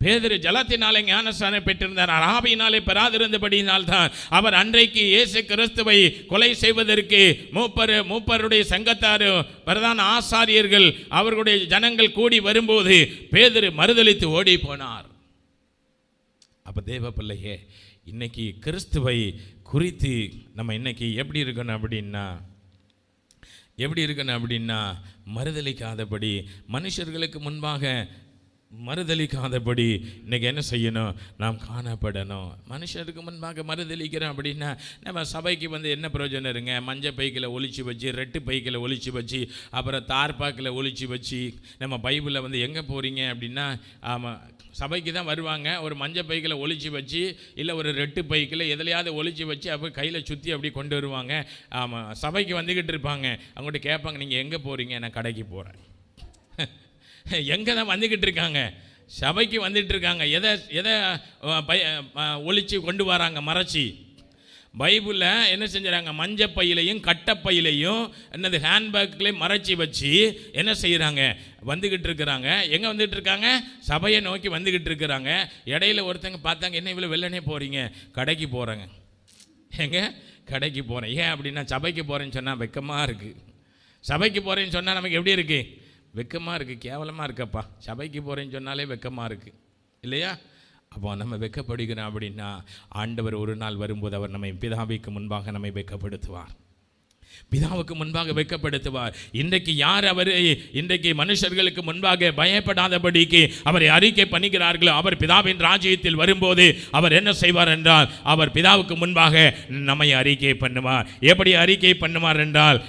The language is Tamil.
பேதரு ஜலத்தினாலே ஞானஸ்தானம் பெற்றிருந்தார். ஆவியினாலே பெறாதிருந்தபடியினால் தான் அவர் அன்றைக்கு இயேசு கிறிஸ்துவை கொலை செய்வதற்கு மூப்பர் மூப்பருடைய சங்கத்தார் பிரதான ஆசாரியர்கள் அவர்களுடைய ஜனங்கள் கூடி வரும்போது பேதரு மறுதளித்து ஓடி போனார் அப்போ தேவ பிள்ளையே இன்னைக்கு கிறிஸ்துவை குறித்து நம்ம இன்னைக்கு எப்படி இருக்கணும் அப்படின்னா எப்படி இருக்கணும் அப்படின்னா மறுதளிக்காதபடி மனுஷர்களுக்கு முன்பாக மறுதளிக்காதபடி இன்னைக்கு என்ன செய்யணும்? நாம் காணப்படணும். மனுஷனுக்கு முன்பாக மறுதளிக்கிறோம் அப்படின்னா நம்ம சபைக்கு வந்து என்ன பிரயோஜனம் இருங்க? மஞ்சள் பைக்கில் ஒழிச்சு வச்சு ரெட்டு பைக்கில் ஒழிச்சு வச்சு அப்புறம் தார்பாக்கில் ஒழிச்சு வச்சு நம்ம பைபிளில் வந்து எங்கே போகிறீங்க அப்படின்னா ஆமாம் சபைக்கு தான் வருவாங்க. ஒரு மஞ்சள் பைக்கில் ஒழிச்சு வச்சு இல்லை ஒரு ரெட்டு பைக்கில் எதுலையாவது ஒழிச்சு வச்சு அப்போ கையில் சுற்றி அப்படி கொண்டு வருவாங்க. ஆமாம் சபைக்கு வந்துக்கிட்டு இருப்பாங்க. அவங்கள்ட்ட கேட்பாங்க நீங்கள் எங்கே போகிறீங்க நான் கடைக்கு போகிறேன் எங்கே தான் வந்துக்கிட்டு இருக்காங்க? சபைக்கு வந்துட்டு இருக்காங்க. எதை எதை பை அஹ், கொண்டு வராங்க? மறைச்சி. பைபிளில் என்ன செஞ்சுறாங்க? மஞ்சள் பையிலையும் கட்டப்பையிலையும் என்னது ஹேண்ட்பேக்லேயும் மறைச்சி வச்சு என்ன செய்கிறாங்க வந்துக்கிட்டு இருக்கிறாங்க. எங்கே வந்துக்கிட்டு இருக்காங்க? சபையை நோக்கி வந்துக்கிட்டு இருக்கிறாங்க. இடையில ஒருத்தங்க பார்த்தாங்க என்ன இவ்வளோ வெள்ளனே போகிறீங்க கடைக்கு போகிறேங்க எங்க? கடைக்கு போகிறேன் ஏன் அப்படின்னா சபைக்கு போகிறேன்னு சொன்னால் வெக்கமாக இருக்குது சபைக்கு போகிறேன்னு சொன்னால் நமக்கு எப்படி இருக்குது வெக்கமாக இருக்குது கேவலமாக இருக்கப்பா. சபைக்கு போகிறேன்னு சொன்னாலே வெக்கமாக இருக்குது இல்லையா? அப்போ நம்ம வெக்கப்படுகிறோம் அப்படின்னா ஆண்டவர் ஒரு நாள் வரும்போது அவர் நம்மை பிதாவிக்கு முன்பாக நம்மை வெக்கப்படுத்துவார். பிதாவுக்கு முன்பாக வெக்கப்படுத்துவார். இன்றைக்கு யார் அவரை இன்றைக்கு மனுஷர்களுக்கு முன்பாக பயப்படாதபடிக்கு அவரை அறிக்கை பண்ணுகிறார்களோ அவர் பிதாவின் ராஜ்யத்தில் வரும்போது அவர் என்ன செய்வார் என்றால் அவர் பிதாவுக்கு முன்பாக நம்மை அறிக்கை பண்ணுவார். எப்படி அறிக்கை பண்ணுவார் என்றால்